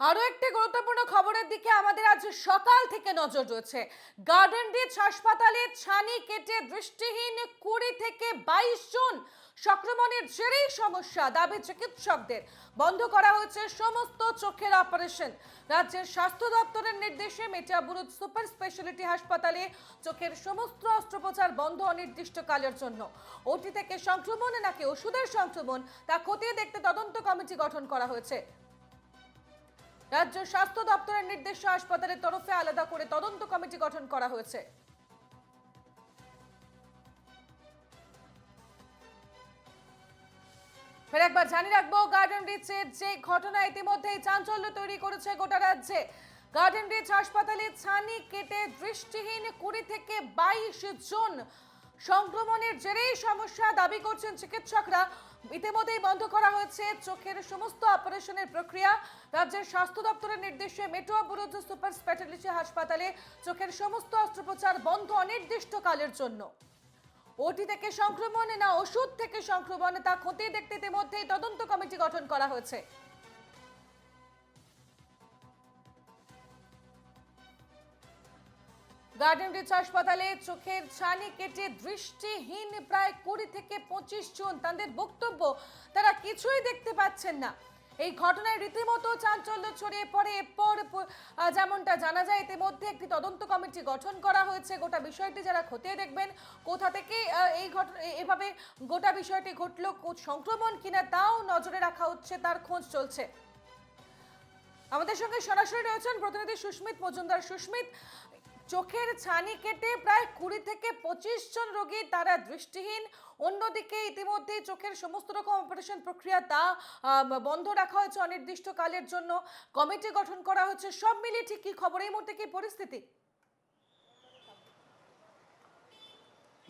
আরও একটি গুরুত্বপূর্ণ খবরের দিকে আমাদের আজ সকাল থেকে নজর রয়েছে। গার্ডেন রিচ হাসপাতালে ছানি কেটে দৃষ্টিহীন কুড়ি থেকে বাইশ জন সংক্রমণের জেরেই সমস্যা, দাবি চিকিৎসকদের। বন্ধ করা হয়েছে সমস্ত চোখের অপারেশন। রাজ্যের স্বাস্থ্য দপ্তরের নির্দেশে মেটিয়াবুরুদ সুপার স্পেশালিটি হাসপাতালে চোখের সমস্ত অস্ত্রোপচার বন্ধ অনির্দিষ্টকালের জন্য। ওটি থেকে সংক্রমণ নাকি ওষুধের সংক্রমণ, তা খতিয়ে দেখতে তদন্ত কমিটি গঠন করা হয়েছে। রাজ্য স্বাস্থ্য দপ্তরের নির্দেশে হাসপাতালের তরফে আলাদা করে তদন্ত কমিটি গঠন করা হয়েছে। ফের একবার জানিয়ে রাখব গার্ডেন রিচের যে ঘটনা, ইতিমধ্যেই চাঞ্চল্য তৈরি করেছে গোটা রাজ্যে। গার্ডেন রিচ হাসপাতালে ছানি কেটে দৃষ্টিহীন কুড়ি থেকে বাইশ জন সংক্রমণের জেরেই সমস্যা দাবি করছেন চিকিৎসকরা। ইতিমধ্যেই বন্ধ করা হয়েছে চোখের সমস্ত অপারেশনের প্রক্রিয়া। রাজ্যের স্বাস্থ্য দপ্তরের নির্দেশে মেট্রো বুরুজ সুপার স্পেশালিটি হাসপাতালে চোখের সমস্ত অস্ত্রোপচার বন্ধ অনির্দিষ্টকালের জন্য। ওটি থেকে সংক্রমণ না ওষুধ থেকে সংক্রমণ, তা খতিয়ে দেখতে ইতিমধ্যেই তদন্ত কমিটি গঠন করা হয়েছে। গার্ডেন রিচ হাসপাতালে চোখের ছানি কেটে দৃষ্টিহীন প্রায় কুড়ি থেকে পঁচিশ জন তাদের বক্তব্য তারা কিছুই দেখতে পাচ্ছেন না। এই ঘটনায় রীতিমতো চাঞ্চল্য ছড়িয়ে পড়ে। এরপর যেমনটা জানা যায়, ইতিমধ্যে একটি তদন্ত কমিটি গঠন করা হয়েছে। গোটা বিষয়টি যারা খতিয়ে দেখবেন, কোথা থেকে এই ঘটনা, এভাবে গোটা বিষয়টি ঘটলো সংক্রমণ কিনা তাও নজরে রাখা হচ্ছে, তার খোঁজ চলছে। আমাদের সঙ্গে সরাসরি রয়েছেন প্রতিনিধি সুস্মিত মজুমদার। সুস্মিত চোখের ছানি কেটে প্রায় কুড়ি থেকে পঁচিশ জন রোগী তারা দৃষ্টিহীন। অন্যদিকে ইতিমধ্যে চোখের সমস্ত রকম অপারেশন প্রক্রিয়া তা বন্ধ রাখা হয়েছে অনির্দিষ্টকালের জন্য। কমিটি গঠন করা হয়েছে সব মিলিয়ে ঠিক কি খবর? এই মুহূর্তে কি পরিস্থিতি?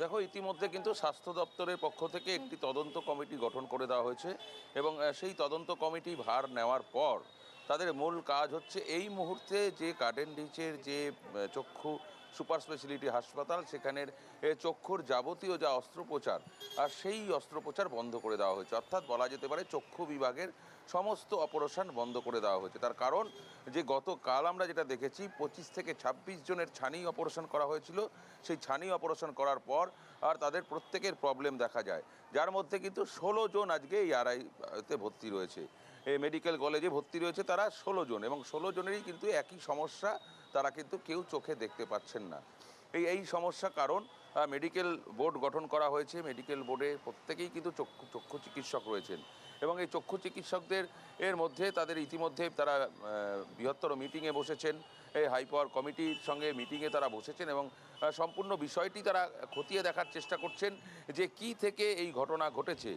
দেখো, ইতিমধ্যে কিন্তু স্বাস্থ্য দপ্তরের পক্ষ থেকে একটি তদন্ত কমিটি গঠন করে দেওয়া হয়েছে এবং সেই তদন্ত কমিটি ভার নেওয়ার পর তাদের মূল কাজ হচ্ছে এই মুহূর্তে যে গার্ডেন রিচের যে চক্ষু সুপার স্পেশালিটি হাসপাতাল, সেখানের চক্ষুর যাবতীয় যা অস্ত্রোপচার, আর সেই অস্ত্রোপচার বন্ধ করে দেওয়া হয়েছে। অর্থাৎ বলা যেতে পারে চক্ষু বিভাগের সমস্ত অপারেশন বন্ধ করে দেওয়া হয়েছে। তার কারণ যে গতকাল আমরা যেটা দেখেছি, পঁচিশ থেকে ছাব্বিশ জনের ছানি অপারেশন করা হয়েছিল। সেই ছানি অপারেশন করার পর আর তাদের প্রত্যেকের প্রবলেম দেখা যায়। যার মধ্যে কিন্তু ষোলো জন আজকে এই আড়াইতে ভর্তি রয়েছে। মেডিকেল কলেজে ভর্তি রয়েছে তারা ষোলো জন এবং ষোলো জনেরই কিন্তু একই সমস্যা, তারা কিন্তু কেউ চোখে দেখতে পাচ্ছেন না। এই এই সমস্যা কারণ মেডিকেল বোর্ড গঠন করা হয়েছে, মেডিকেল বোর্ডে প্রত্যেকেই কিন্তু চক্ষু চক্ষু চিকিৎসক রয়েছেন। এবং এই চক্ষু চিকিৎসকদের এর মধ্যে তাদের ইতিমধ্যে তারা বৃহত্তর মিটিংয়ে বসেছেন। এই হাই পাওয়ার কমিটির সঙ্গে মিটিংয়ে তারা বসেছেন এবং সম্পূর্ণ বিষয়টি তারা খতিয়ে দেখার চেষ্টা করছেন যে কি থেকে এই ঘটনা ঘটেছে।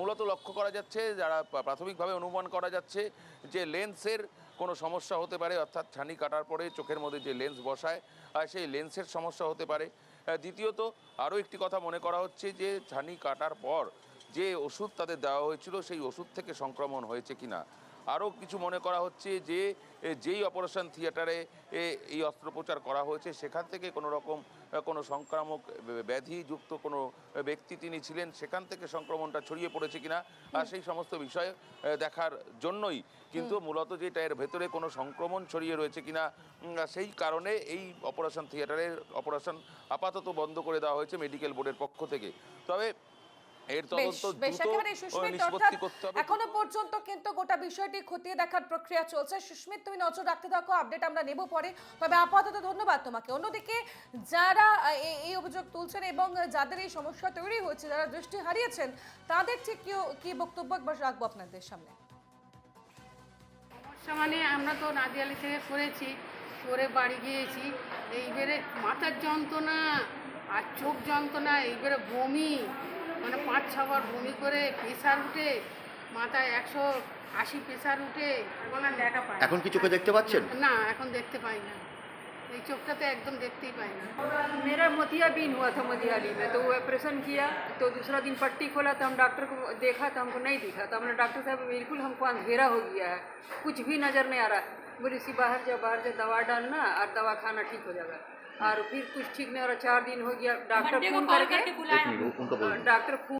মূলত লক্ষ্য করা যাচ্ছে, যারা প্রাথমিকভাবে অনুমান করা যাচ্ছে যে লেন্সের কোনো সমস্যা হতে পারে, অর্থাৎ ছানি কাটার পরে চোখের মধ্যে যে লেন্স বসায় সেই লেন্সের সমস্যা হতে পারে। দ্বিতীয়ত আরও একটি কথা মনে করা হচ্ছে যে ছানি কাটার পর যে ওষুধ তাদের দেওয়া হয়েছিল সেই ওষুধ থেকে সংক্রমণ হয়েছে কিনা। আরও কিছু মনে করা হচ্ছে যে যেই অপারেশন থিয়েটারে এই অস্ত্রোপচার করা হয়েছে সেখান থেকে কোনো রকম কোনো সংক্রামক ব্যাধিযুক্ত কোনো ব্যক্তি তিনি ছিলেন সেখান থেকে সংক্রমণটা ছড়িয়ে পড়েছে কিনা আর সেই সমস্ত বিষয় দেখার জন্যই। কিন্তু মূলত যেটা এর ভেতরে কোনো সংক্রমণ ছড়িয়ে রয়েছে কিনা সেই কারণে এই অপারেশন থিয়েটারের অপারেশন আপাতত বন্ধ করে দেওয়া হয়েছে মেডিকেল বোর্ডের পক্ষ থেকে। তবে এর তদন্ত এখনও পর্যন্ত কিন্তু গোটা বিষয়টি খতিয়ে দেখার প্রক্রিয়া চলছে। সুস্মিত তুমি নজর রাখতে থাকো আপডেট আমরা নেব পরে। তবে আপাতত ধন্যবাদ তোমাকে। অন্যদিকে যারা এই- অভিযোগ তুলছেন এবং যাদের এই সমস্যা তৈরি হয়েছে যারা দৃষ্টি হারিয়েছেন তাদের ঠিক কি কি বক্তব্য একবার রাখব আপনাদের সামনে? সমস্যা মানে আমরা তো নাদিয়ালি থেকে করেছি করে বাড়ি গিয়েছি। এইবারে মাথার যন্ত্রণা আর চোখ যন্ত্রণা এইবারে বমি। মানে পাঁচ ছবার বমি করে প্রেশার উঠে মাথায় একশো আশি প্রেশার উঠে এখন আর দেখা পাই না। এখন কি চোখে দেখতে পাচ্ছেন না এখন দেখতে পাই না এই চোখটাতে একদম দেখতেই পাই না मेरा मोतियाबिंद हुआ था मोतिहारी में तो वो ऑपरेशन किया तो दूसरा दिन पट्टी खोला तो हम डॉक्टर को देखा तो हमको नहीं दिखा तो हमने डॉक्टर साहब बिल्कुल हमको अंधेरा हो गया है कुछ भी नज़र नहीं आ रहा बोली सी बाहर जा बाहर जा दवा डालना और दवा खाना ठीक हो जाएगा और फिर कुछ ठीक नहीं हो रहा चार दिन हो गया डॉक्टर फ़ोन करके डॉक्टर फ़ोन